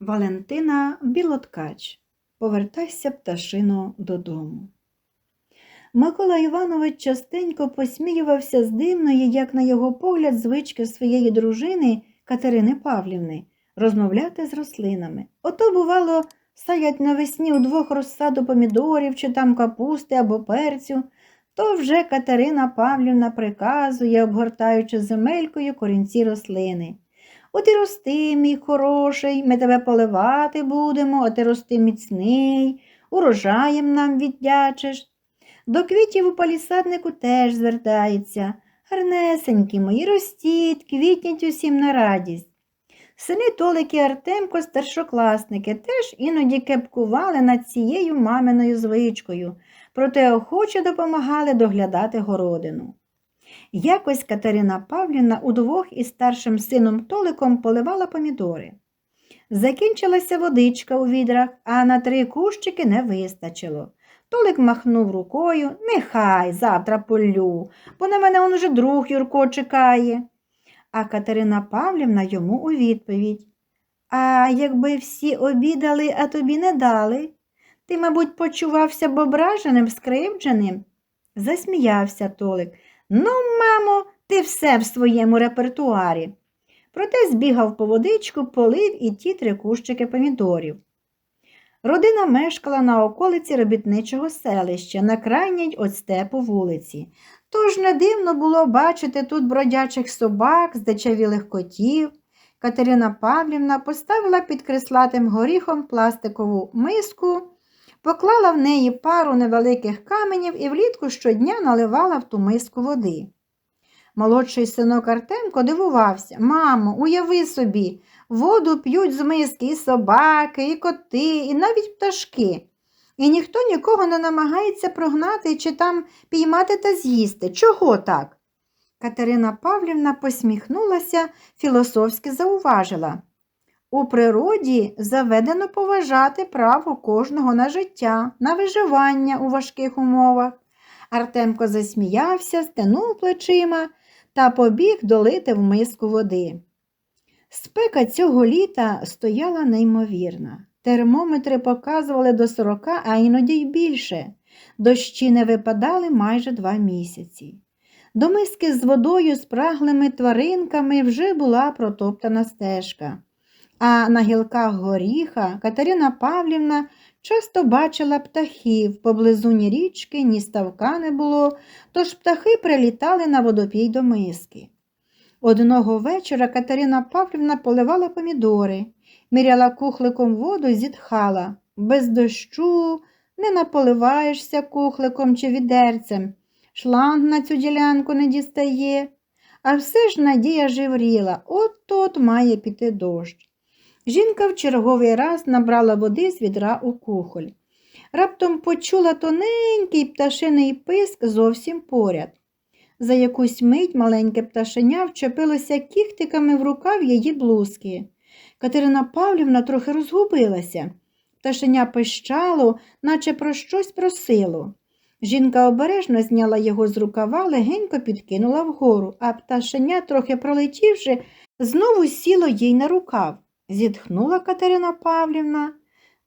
Валентина Білоткач. Повертайся, пташино, додому. Микола Іванович частенько посміювався з дивної, як на його погляд, звички своєї дружини Катерини Павлівни розмовляти з рослинами. Ото, бувало, саять навесні удвох розсаду помідорів чи там капусти або перцю, то вже Катерина Павлівна приказує, обгортаючи земелькою корінці рослини. От і рости, мій хороший, ми тебе поливати будемо, а ти рости міцний, урожаєм нам віддячиш. До квітів у палісаднику теж звертається. Гарнесенькі мої, ростіть, квітніть усім на радість. Сини Толик і Артемко, старшокласники, теж іноді кепкували над цією маминою звичкою, проте охоче допомагали доглядати городину. Якось Катерина Павлівна удвох із старшим сином Толиком поливала помідори. Закінчилася водичка у відрах, а на три кущики не вистачило. Толик махнув рукою Нехай завтра полю, бо на мене он уже друг Юрко чекає. А Катерина Павлівна йому у відповідь А якби всі обідали, а тобі не дали, ти, мабуть, почувався б ображеним, скривдженим. Засміявся Толик. Ну, мамо, ти все в своєму репертуарі. Проте збігав по водичку, полив і ті три кущики помідорів. Родина мешкала на околиці робітничого селища, на крайній от степу вулиці. Тож не дивно було бачити тут бродячих собак, здичавілих котів. Катерина Павлівна поставила під крислатим горіхом пластикову миску, поклала в неї пару невеликих каменів і влітку щодня наливала в ту миску води. Молодший синок Артемко дивувався Мамо, уяви собі, воду п'ють з миски і собаки, і коти, і навіть пташки. І ніхто нікого не намагається прогнати чи там піймати та з'їсти. Чого так? Катерина Павлівна посміхнулася, філософськи зауважила. У природі заведено поважати право кожного на життя, на виживання у важких умовах. Артемко засміявся, стенув плечима та побіг долити в миску води. Спека цього літа стояла неймовірна. Термометри показували до 40, а іноді й більше. Дощі не випадали майже два місяці. До миски з водою спраглими тваринками вже була протоптана стежка. А на гілках горіха Катерина Павлівна часто бачила птахів, поблизу ні річки, ні ставка не було, тож птахи прилітали на водопій до миски. Одного вечора Катерина Павлівна поливала помідори, міряла кухликом воду і зітхала. Без дощу не наполиваєшся кухликом чи відерцем, шланг на цю ділянку не дістає. А все ж надія живріла, от-от має піти дощ. Жінка в черговий раз набрала води з відра у кухоль. Раптом почула тоненький пташиний писк зовсім поряд. За якусь мить маленьке пташеня вчепилося кіхтиками в рукав її блузки. Катерина Павлівна трохи розгубилася. Пташеня пищало, наче про щось просило. Жінка обережно зняла його з рукава, легенько підкинула вгору, а пташеня, трохи пролетівши, знову сіло їй на рукав. Зітхнула Катерина Павлівна.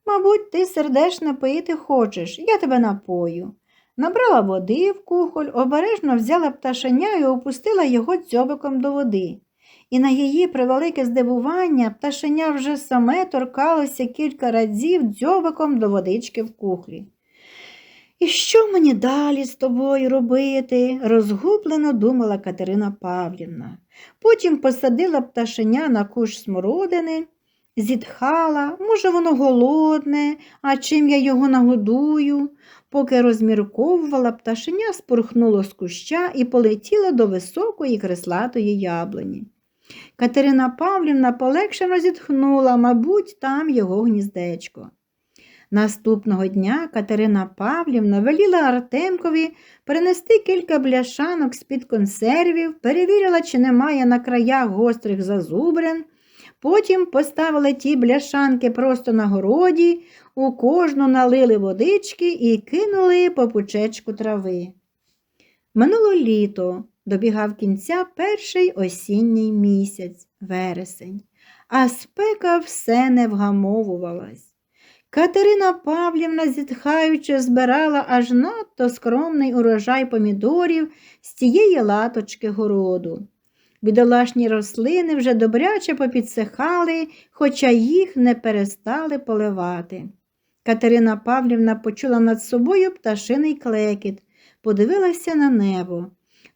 Мабуть, ти сердечно пити хочеш, я тебе напою. Набрала води в кухоль, обережно взяла пташеня і опустила його дзьобиком до води. І на її превелике здивування пташеня вже саме торкалося кілька разів дзьобиком до водички в кухлі. І що мені далі з тобою робити? розгублено думала Катерина Павлівна. Потім посадила пташеня на куш смородини, зітхала, може, воно голодне, а чим я його нагодую. Поки розмірковувала, пташеня спорхнуло з куща і полетіло до високої креслатої яблуні. Катерина Павлівна полегшено зітхнула, мабуть, там його гніздечко. Наступного дня Катерина Павлівна веліла Артемкові принести кілька бляшанок з-під консервів, перевірила, чи немає на краях гострих зазубрин, потім поставили ті бляшанки просто на городі, у кожну налили водички і кинули по пучечку трави. Минуло літо добігав кінця перший осінній місяць, вересень, а спека все не вгамовувалась. Катерина Павлівна, зітхаючи, збирала аж надто скромний урожай помідорів з тієї латочки городу. Бідолашні рослини вже добряче попідсихали, хоча їх не перестали поливати. Катерина Павлівна почула над собою пташиний клекіт, подивилася на небо.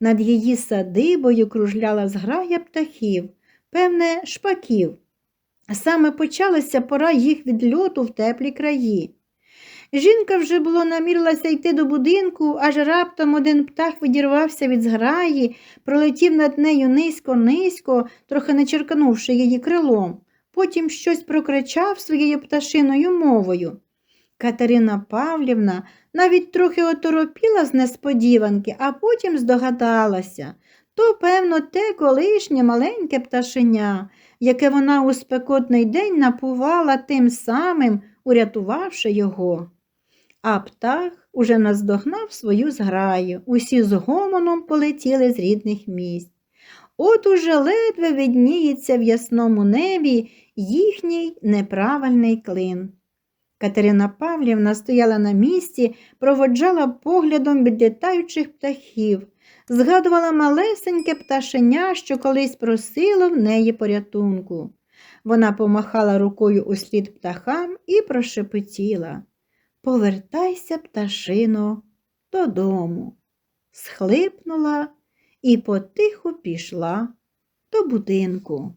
Над її садибою кружляла зграя птахів, певне, шпаків. Саме почалася пора їх відльоту в теплі краї. Жінка вже було намірилася йти до будинку, аж раптом один птах відірвався від зграї, пролетів над нею низько-низько, трохи не черканувши її крилом. Потім щось прокричав своєю пташиною мовою. Катерина Павлівна навіть трохи оторопіла з несподіванки, а потім здогадалася. То, певно, те колишнє маленьке пташеня, яке вона у спекотний день напувала тим самим, урятувавши його. А птах уже наздогнав свою зграю, усі з гомоном полетіли з рідних місць. От уже ледве видніється в ясному небі їхній неправильний клин. Катерина Павлівна стояла на місці, проводжала поглядом відлітаючих птахів, згадувала малесеньке пташеня, що колись просило в неї порятунку. Вона помахала рукою услід птахам і прошепотіла Повертайся, пташино, додому. Схлипнула і потиху пішла до будинку.